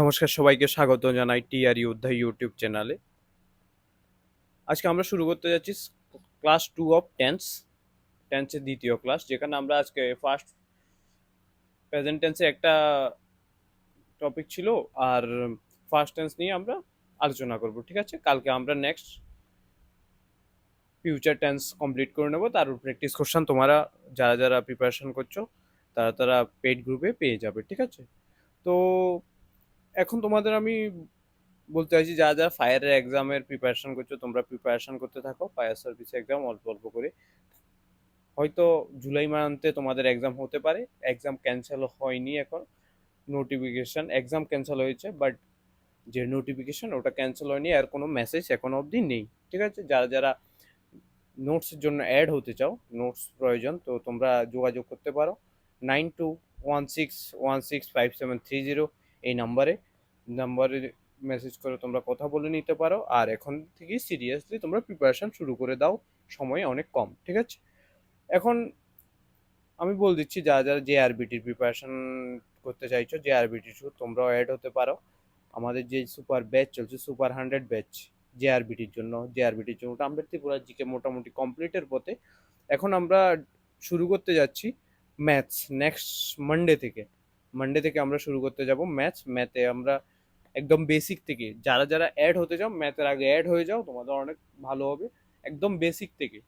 নমস্কার, সবাইকে স্বাগত জানাই টিআর যোদ্ধা ইউটিউব চ্যানেলে। আজকে আমরা শুরু করতে যাচ্ছি ক্লাস টু অফ টেন্স, টেন্সের দ্বিতীয় ক্লাস, যেখানে আমরা আজকে ফার্স্ট প্রেজেন্ট টেন্সে একটা টপিক ছিল আর ফার্স্ট টেন্স নিয়ে আমরা আলোচনা করব, ঠিক আছে? কালকে আমরা নেক্সট ফিউচার টেন্স কমপ্লিট করে নেব। তার উপর প্র্যাকটিস কোশ্চেন তোমরা যারা যারা প্রিপারেশন করছ, তারা তারা পেড গ্রুপে পেয়ে যাবে, ঠিক আছে? তো এখন তোমাদের আমি বলতে চাইছি, যা যা ফায়ারের এক্সামের প্রিপারেশন করছ, তোমরা প্রিপারেশন করতে থাকো ফায়ার সার্ভিস এক্সাম অল্প অল্প করে। হয়তো জুলাই মান্থে তোমাদের এক্সাম হতে পারে এক্সাম ক্যান্সেল হয়নি এখন নোটিফিকেশন এক্সাম ক্যান্সেল হয়েছে বাট যে নোটিফিকেশন ওটা ক্যান্সেল হয়নি, আর কোনো মেসেজ এখনও অবধি নেই, ঠিক আছে? যারা যারা নোটসের জন্য অ্যাড হতে চাও নোটস প্রয়োজন, তো তোমরা যোগাযোগ করতে পারো। Nine two one six one six five seven three zero এই নাম্বারে নাম্বারে মেসেজ করে তোমরা কথা বলে নিতে পারো। আর এখন থেকেই সিরিয়াসলি তোমরা প্রিপারেশান শুরু করে দাও, সময় অনেক কম, ঠিক আছে? এখন আমি বল দিচ্ছি, যারা যারা জে আরবিটির প্রিপারেশন করতে চাইছো জে আরবিটি তোমরাও অ্যাড হতে পারো। আমাদের যে সুপার ব্যাচ চলছে সুপার হান্ড্রেড ব্যাচ জে আরবিটির জন্য জে আরবিটির জন্য আমরা ত্রিপুরা জিকে মোটামুটি কমপ্লিটের পথে। এখন আমরা শুরু করতে যাচ্ছি ম্যাথস নেক্সট মানডে থেকে। মানডে থেকে আমরা শুরু করতে যাব ম্যাথস। ম্যাথে আমরা একদম বেসিক থেকে, যারা যারা অ্যাড হতে চাও, ম্যাথের আগে অ্যাড হয়ে যাও, তোমাদের অনেক ভালো হবে। একদম বেসিক থেকে।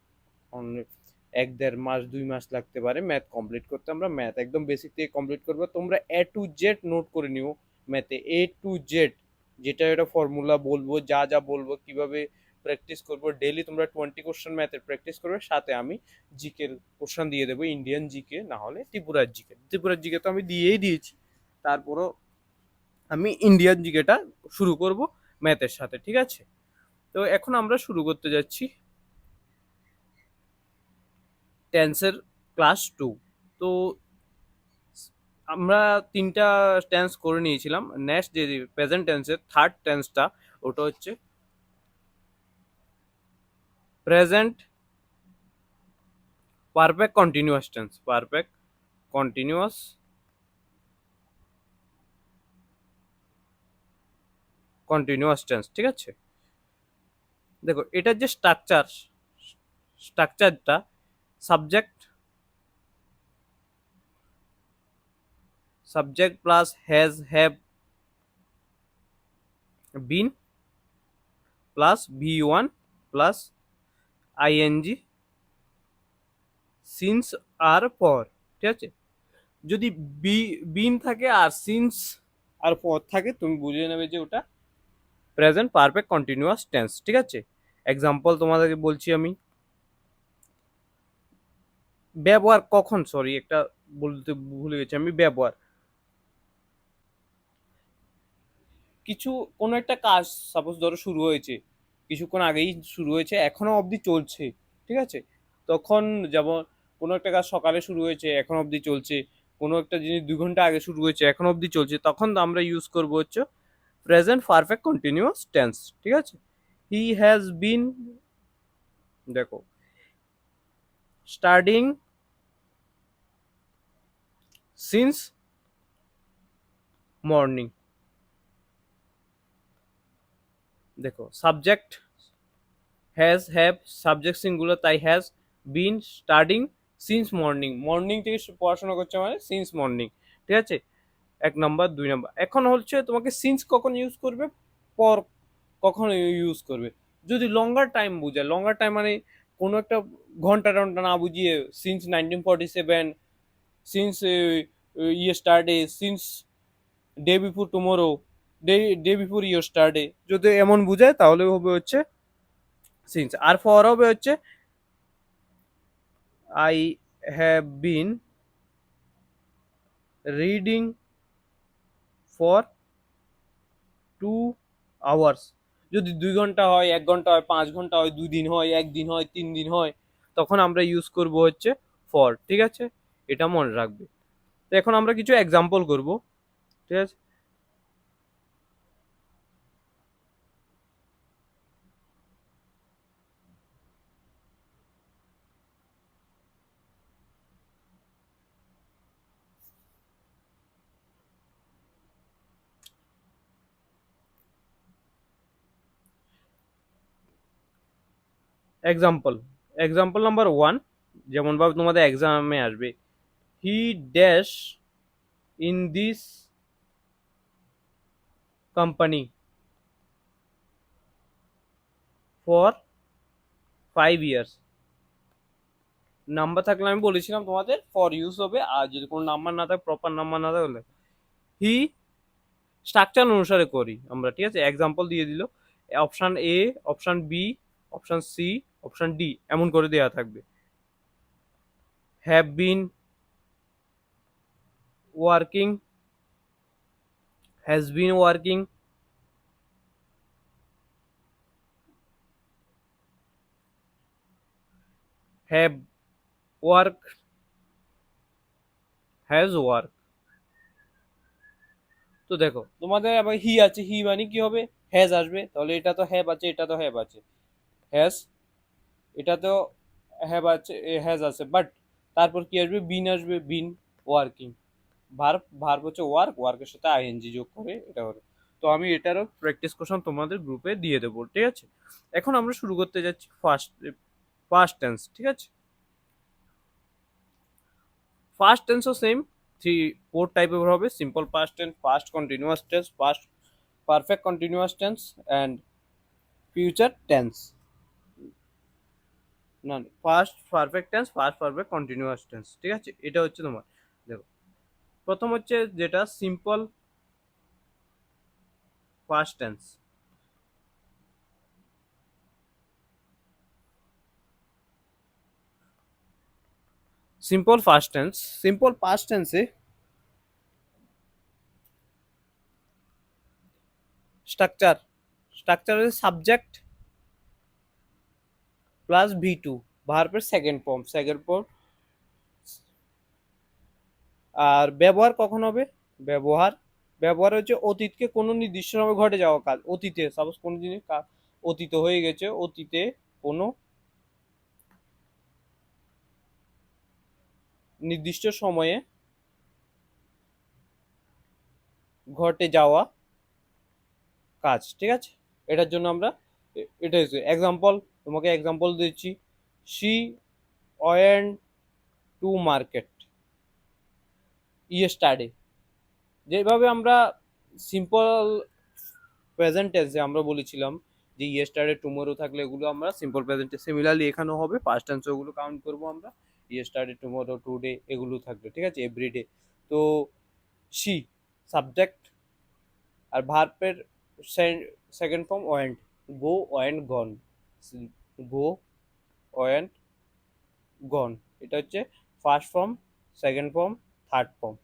অনেক এক দেড় মাস, দুই মাস লাগতে পারে ম্যাথ কমপ্লিট করতে। আমরা ম্যাথ একদম বেসিক থেকে কমপ্লিট করব। তোমরা এ টু জেড নোট করে নিও ম্যাথে। এ টু জেড যেটা এটা ফর্মুলা বলব, যা যা বলব, কীভাবে প্র্যাকটিস করব। ডেলি তোমরা টোয়েন্টি কোশ্চেন ম্যাথের প্র্যাকটিস করবে। সাথে আমি জিকের কোশ্চেন দিয়ে দেবো ইন্ডিয়ান জিকে না হলে ত্রিপুরার জিকে ত্রিপুরার জিকে তো আমি দিয়েই দিয়েছি। তারপরও আমি ইন্ডিয়ান জিকেটা শুরু করব ম্যাথের সাথে, ঠিক আছে? তো এখন আমরা শুরু করতে যাচ্ছি। টেন্সের ক্লাস টু তো আমরা তিনটা টেন্স করে নিয়েছিলাম। নেক্সট যে প্রেজেন্ট টেন্সের থার্ড টেন্সটা ওটা হচ্ছে present perfect continuous tense perfect continuous continuous tense ঠিক আছে? দেখো, এটার যে স্ট্রাকচার স্ট্রাকচারটা subject subject plus has have been plus V one plus ING, since আর পর, ঠিক আছে? যদি বি, বিন থাকে আর সিন্স আর পর থাকে, তুমি বুঝে নেবে যে ওটা প্রেজেন্ট পারফেক্ট কন্টিনিউয়াস টেন্স ঠিক আছে? এক্সাম্পল তোমাদেরকে বলছি আমি। ব্যবহার কখন? সরি একটা বলতে ভুলে গেছি আমি, ব্যবহার। কিছু, কোনো একটা কাজ সাপোজ ধরো শুরু হয়েছে। কিছুক্ষণ আগেই শুরু হয়েছে এখনও অবধি চলছে, ঠিক আছে? তখন যেমন কোনো একটা কাজ সকালে শুরু হয়েছে এখন অবধি চলছে, কোনো একটা জিনিস দুই ঘণ্টা আগে শুরু হয়েছে এখন অবধি চলছে, তখন আমরা ইউজ করব হচ্ছে প্রেজেন্ট পারফেক্ট কন্টিনিউয়াস টেন্স ঠিক আছে? হি হ্যাজ বিন দেখো স্টার্টিং সিন্স মর্নিং দেখো সাবজেক্ট হ্যাজ হ্যাভ সাবজেক্ট সিনগুলো তাই has been starting since morning morning থেকে পড়াশোনা করছে মানে সিন্স মর্নিং ঠিক আছে? এক নাম্বার দুই নাম্বার এখন হচ্ছে তোমাকে সিন্স কখন ইউজ করবে? পর কখন ইউজ করবে? যদি লঙ্গার টাইম বুঝায় লঙ্গার টাইম মানে কোনো একটা ঘণ্টা টন্টা না বুঝিয়ে since nineteen forty seven since ইয়ে স্টার্টে since day before tomorrow day day before your স্টার্টে যদি এমন বুঝায়, তাহলে হবে হচ্ছে সিন্স আর ফর হবে হচ্ছে I have been reading for two hours যদি দুই ঘণ্টা হয়, এক ঘণ্টা হয়, পাঁচ ঘণ্টা হয় দুই দিন হয়, একদিন হয় তিন দিন হয়, তখন আমরা ইউজ করব হচ্ছে ফর ঠিক আছে? এটা মনে রাখবে। তো এখন আমরা কিছু এক্সাম্পল করব, ঠিক আছে? এক্সাম্পল এক্সাম্পল নাম্বার ওয়ান যেমন ভাবে তোমাদের এক্সামে আসবে। He dash in this company for five years number থাকলে আমি বলেছিলাম তোমাদের ফর ইউজ হবে। আর যদি কোনো নাম্বার না থাকে প্রপার নাম্বার না থাকলে হি স্ট্রাকচার অনুসারে করি আমরা, ঠিক আছে? এক্সাম্পল দিয়ে দিল। Option A option B option C option D এমন করে দেওয়া থাকবে। Have been working has been working have work has work তো দেখো, তোমাদের আবার হি আছে হি মানে কি হবে? হ্যাজ আসবে। তাহলে এটা তো হ্যাভ আছে, এটা তো হ্যাভ আছে। হ্যাজ এটা তো হ্যাভ আছে হ্যাজ আছে বাট তারপর কি আসবে? বিন আসবে বিন ওয়ার্কিং ভার্ব ভার্ব হচ্ছে ওয়ার্ক ওয়ার্কের সাথে আইএনজি যোগ করে এটা হবে। তো আমি এটারও প্র্যাকটিস কোশ্চেন তোমাদের গ্রুপে দিয়ে দেবো, ঠিক আছে? এখন আমরা শুরু করতে যাচ্ছি ফার্স্ট ফার্স্ট টেন্স ঠিক আছে? ফার্স্ট টেন্সও সেম থ্রি ফোর টাইপের হবে simple past tense past continuous tense past perfect continuous tense and future tense না first perfect tense first perfect continuous tense ঠিক আছে? এটা হচ্ছে তোমার, দেখো, প্রথম হচ্ছে যেটা simple first tense simple first tense simple past টেন্সে structure structure subject plus V two ভার্বের সেকেন্ড ফর্ম সেকেন্ড ফর্ম আর ব্যবহার কখন হবে? ব্যবহার ব্যবহার হচ্ছে অতীতকে কোনো নির্দিষ্ট সময় ঘটে যাওয়া কাজ অতীতে সাপোজ কোনো জিনিস অতীত হয়ে গেছে, অতীতে কোনো নির্দিষ্ট সময়ে ঘটে যাওয়া কাজ, ঠিক আছে? এটার জন্য আমরা এটা হচ্ছে এক্সাম্পল তোমাকে এক্সাম্পল দিচ্ছি she went to market yesterday যেভাবে আমরা সিম্পল প্রেজেন্ট টেন্সে আমরা বলেছিলাম যে ইয়েস্টারডে টুমোরো থাকলে এগুলো আমরা সিম্পল প্রেজেন্টে সিমিলারলি এখানেও হবে পাস্ট টেন্স ওগুলো কাউন্ট করব আমরা ইয়েস্টারডে টুমোরো, টুডে এগুলো থাকবে, ঠিক আছে এভরিডে তো শি সাবজেক্ট আর ভার্বের second form went go went gone go went gone এটা হচ্ছে first form second form third form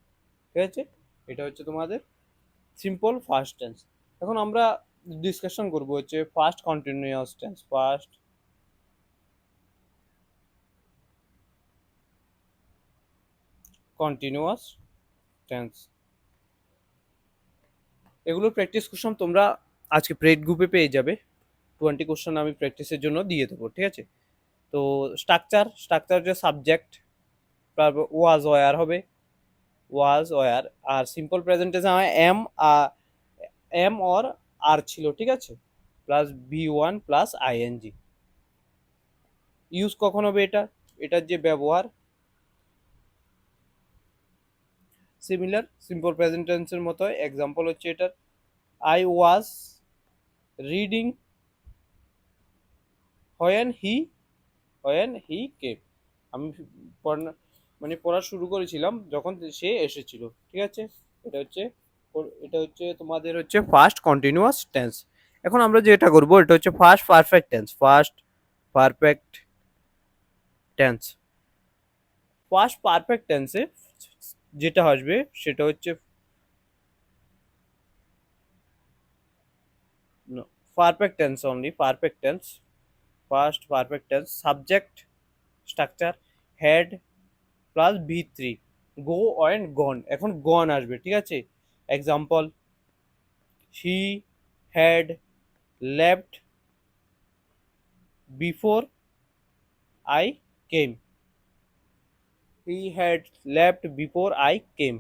ঠিক আছে? এটা হচ্ছে তোমাদের সিম্পল ফার্স্ট টেন্স এখন আমরা ডিসকাশন করব হচ্ছে first continuous tense first continuous tense এগুলো প্র্যাকটিস কোশ্চেন তোমরা আজকে প্রেড গ্রুপে পেয়ে যাবে। টোয়েন্টি কোশ্চেন আমি প্র্যাকটিসের জন্য দিয়ে দেবো, ঠিক আছে? তো স্ট্রাকচার স্ট্রাকচার যে সাবজেক্ট তারপর ওয়াজ ওয়ার হবে। ওয়াজ ওয়ার আর সিম্পল প্রেজেন্টেশন আমার এম এম অর আর ছিল, ঠিক আছে? Plus B one plus ING use কখন হবে এটা? এটার যে ব্যবহার। সিমিলার সিম্পল প্রেজেন্টেন্সের মতো এক্সাম্পল হচ্ছে এটার। I was reading when he when he kept আমি মানে পড়া শুরু করেছিলাম যখন সে এসেছিল, ঠিক আছে? এটা হচ্ছে এটা হচ্ছে তোমাদের হচ্ছে ফার্স্ট কন্টিনিউয়াস টেন্স এখন আমরা যেটা করব, এটা হচ্ছে first perfect tense first perfect tense first perfect টেন্সে যেটা আসবে, সেটা হচ্ছে perfect tense only perfect tense perfect tense subject structure had plus V three go and gone এখন গন আসবে, ঠিক আছে? Example he had left before I came he had left before I came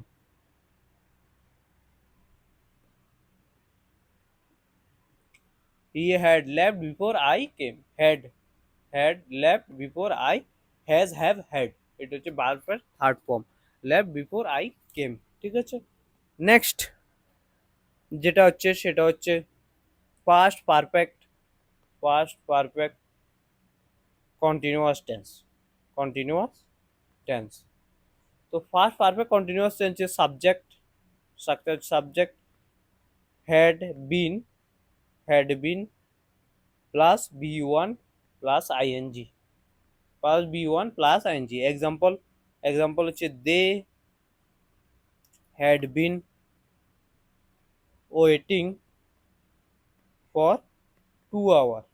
he had left before I came. Had had left before I has have had এটা হচ্ছে বারবার third form left before I came ঠিক আছে? Next যেটা হচ্ছে সেটা হচ্ছে past perfect past perfect continuous tense continuous tense তো ফার্স্ট পারফেক্ট কন্টিনিউয়াস টেন্সের subject subject had been had been had been plus b1 plus ing plus b1 plus ing example example হচ্ছে they had been waiting for 2 hours.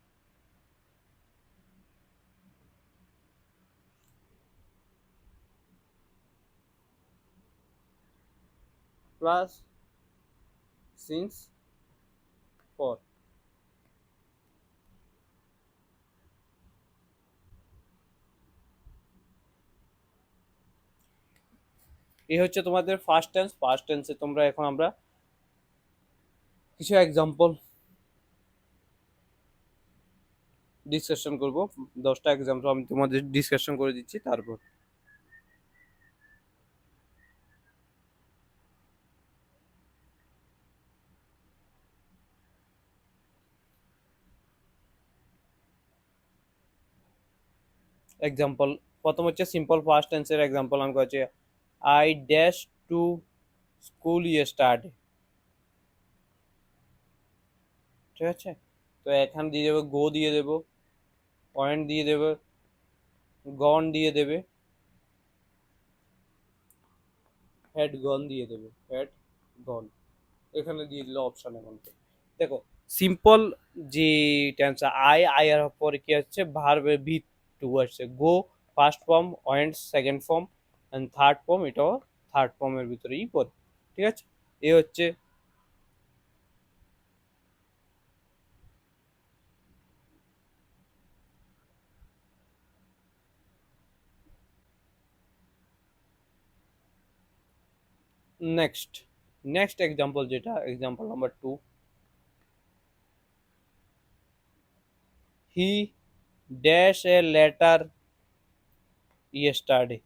Plus since 4 এ হচ্ছে তোমাদের first tense first টেন্সে তোমরা এখন আমরা কিছু এক্সাম্পল ডিসকাশন করব। দশটা এক্সাম্পল আমি তোমাদের ডিসকাশন করে দিচ্ছি, তারপর। এক্সাম্পল প্রথম হচ্ছে সিম্পল ফার্স্ট টেন্সের এক্সাম্পল আমি I dash to school yesterday ঠিক আছে? তো এখানে দিয়ে দেবো গো দিয়ে দেবো পয়েন্ট দিয়ে দেবে গন দিয়ে দেবে হেড গন দিয়ে দেবে হেড গন এখানে দিয়ে দিল অপশন এখন। দেখো সিম্পল যে টেন্স আই আই এর পরে কি হচ্ছে ভার্বে ভি টু আসছে। Go first form went second form and third form এটাও থার্ড ফর্মের ভিতরেই পড়ে ঠিক আছে? এ হচ্ছে নেক্সট নেক্সট এক্সাম্পল যেটা example number two he dash a letter yesterday.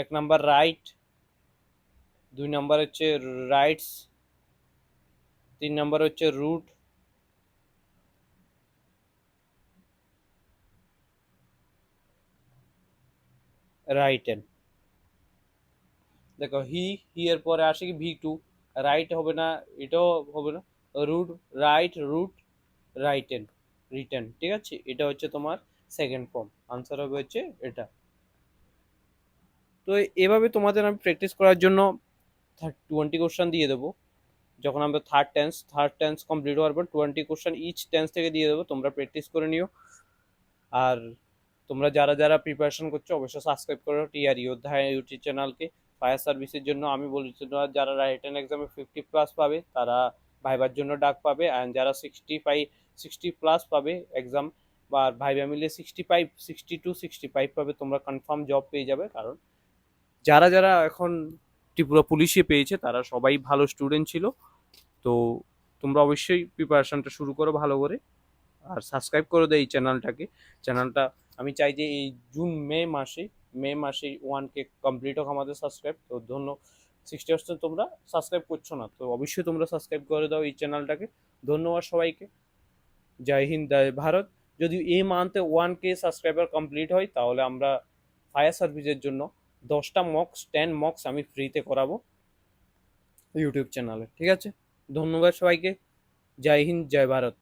এক নাম্বার রাইট দুই নাম্বার হচ্ছে রাইটস তিন নাম্বার হচ্ছে রুট রাইটেন দেখো হি হি এর পরে আসে কি ভি টু রাইট হবে না, এটাও হবে না wrote write wrote written return ঠিক আছে? এটা হচ্ছে তোমার সেকেন্ড ফর্ম আনসার হবে হচ্ছে এটা। তো এভাবে তোমাদের আমি প্র্যাকটিস করার জন্য টোয়েন্টি কোশ্চেন দিয়ে দেবো। যখন আমরা third tense third tense complete হওয়ার পর টোয়েন্টি কোশ্চেন ইচ টেন্স থেকে দিয়ে দেবো, তোমরা প্র্যাকটিস করে নিও। আর তোমরা যারা যারা প্রিপারেশন করছ, অবশ্যই সাবস্ক্রাইব করো টিআর যোদ্ধা ইউটিউব চ্যানেলকে ফায়ার সার্ভিসের জন্য আমি বলেছি যারা রিটার্ন এক্সামে ফিফটি প্লাস পাবে, তারা ভাইবার জন্য ডাক পাবে। অ্যান্ড যারা সিক্সটি ফাইভ সিক্সটি প্লাস পাবে এক্সাম বা ভাইবা মিলে sixty five sixty two sixty five পাবে, তোমরা কনফার্ম জব পেয়ে যাবে। কারণ যারা যারা এখন ত্রিপুরা পুলিশে পেয়েছে, তারা সবাই ভালো স্টুডেন্ট ছিল। তো তোমরা অবশ্যই প্রিপারেশনটা শুরু করো ভালো করে। আর সাবস্ক্রাইব করে দেয় এই চ্যানেলটাকে চ্যানেলটা আমি চাই যে এই জুন মে মাসে মে মাসে ওয়ান কে কমপ্লিট হোক আমাদের সাবস্ক্রাইব তো ধন্য সিক্সটি পার্সেন্ট তোমরা সাবস্ক্রাইব করছ না। তো অবশ্যই তোমরা সাবস্ক্রাইব করে দাও এই চ্যানেলটাকে ধন্যবাদ সবাইকে। জয় হিন্দ, জয় ভারত। যদি এই মান্থে ওয়ান কে সাবস্ক্রাইবার কমপ্লিট হয়, তাহলে আমরা ফায়ার সার্ভিসের জন্য দশটা মক্স টেন মক্স আমি ফ্রিতে করাবো ইউটিউব চ্যানেলে ঠিক আছে? ধন্যবাদ সবাইকে। জয় হিন্দ, জয় ভারত।